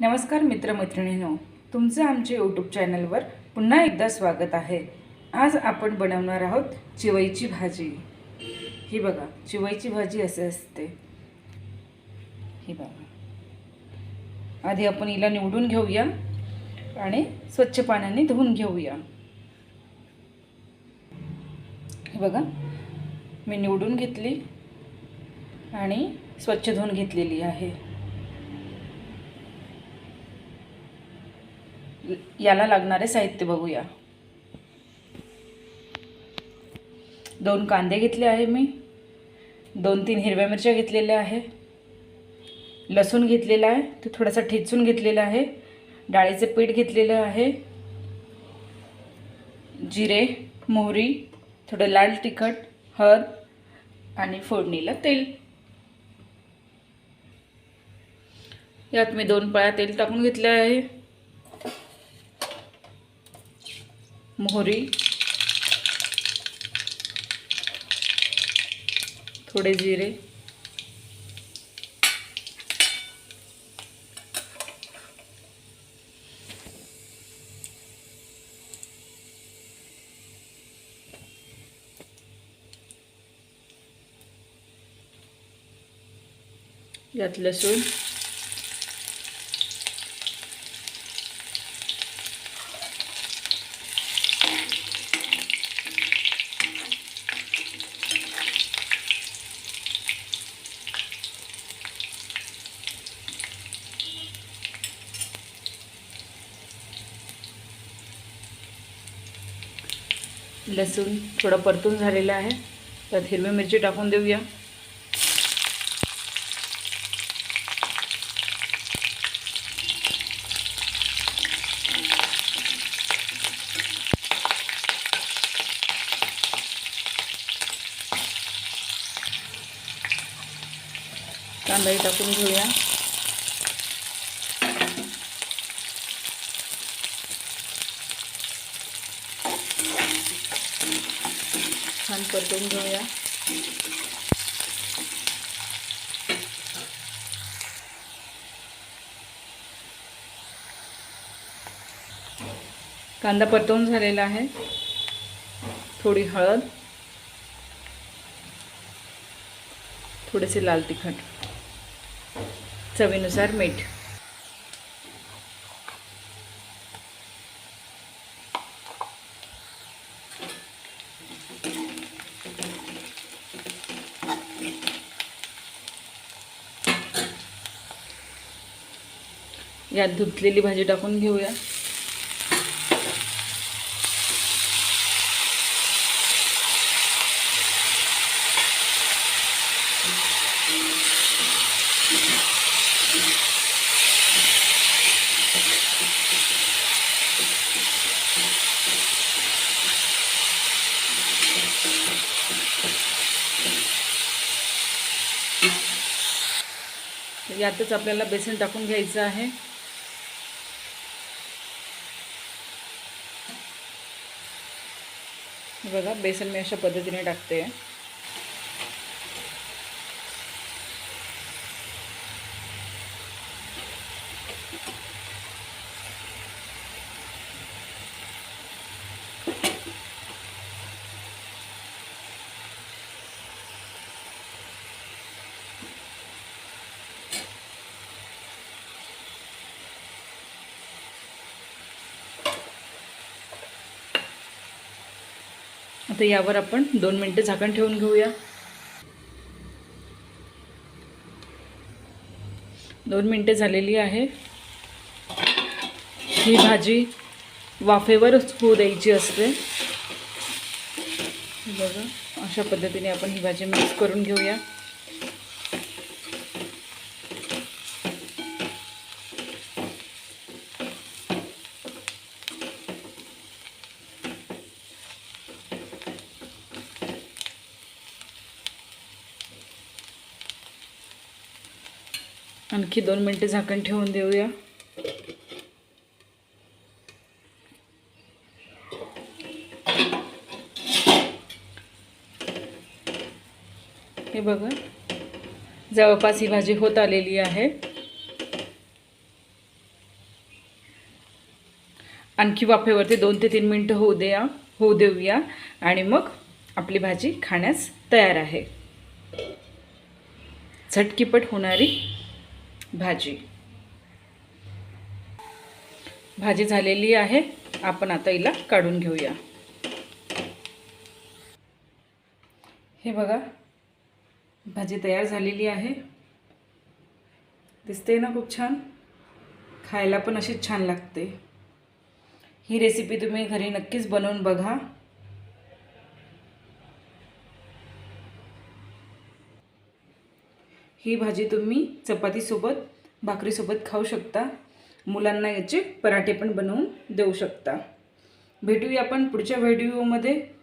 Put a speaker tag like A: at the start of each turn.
A: नमस्कार मित्रमैत्रिणींनो तुमचं आमच्या यूट्यूब चॅनलवर पुन्हा एकदा स्वागत आहे. आज आपण बनवणार आहोत चिवईची भाजी. ही बघा चिवईची भाजी असे असते. ही बघा. आधी आपण हिला निवडून घेऊया आणि स्वच्छ पाण्याने धुवून घेऊया. हे बघा मी निवडून घेतली आणि स्वच्छ धुवून घेतलेली आहे. याला लागणारे साहित्य बघूया. दोन कांदे घेतले आहे मी. दोन तीन हिरव्या मिरच्या घेतलेल्या आहे. लसूण घेतलेला आहे. ते थोडासा ठेचून घेतलेला आहे. डाळीचे पीठ घेतलेलं आहे. जिरे मोहरी थोडं लाल तिखट हळद आणि फोडणीला तेल. यात मी दोन पळ्या तेल टाकून घेतले आहे. मोहरी. थोडे जिरे. यात लसूण. लसूण थोडं परतून झालेलं आहे. त्यात हिरवी मिरची टाकून देऊया. कांदाही टाकून घेऊया. छान परतून घेऊया. कांदा परतवून झालेला आहे. थोडी हळद थोडेसे लाल तिखट चवीनुसार मीठ. यात धुतलेली भाजी टाकून घेऊया. यातच आपल्याला बेसन टाकून घ्यायचं आहे. बघा बेसन मी अशा पद्धतीने टाकते. आता यावर आपण दोन मिनटं झाकण ठेवून घेऊया. दोन मिनटं झालेली आहे. ही भाजी वाफेवरच होऊ द्यायची असते. बघा अशा पद्धतीने आपण ही भाजी मिक्स करून घेऊया. आणखी दोन मिनटे झाकण ठेवून देऊया. हे बघा जवळपास ही भाजी होत आलेली आहे. आणखी वाफेवरती दोन ते तीन मिनटं होऊ द्या होऊ देऊया आणि मग आपली भाजी खाण्यास तयार आहे. झटकीपट होणारी भाजी. भाजी झालेली आहे. आपण आता हिला काढून घेऊया. हे बघा. भाजी तयार झालेली आहे. दिसते ना खूप छान? खायला पण अशीच छान लागते. ही रेसिपी तुम्ही घरी नक्कीच बनवून बघा. ही भाजी तुम्ही चपातीसोबत भाकरीसोबत खाऊ शकता. मुलांना याचे पराठे पण बनवून देऊ शकता. भेटूया आपण पुढच्या व्हिडिओमध्ये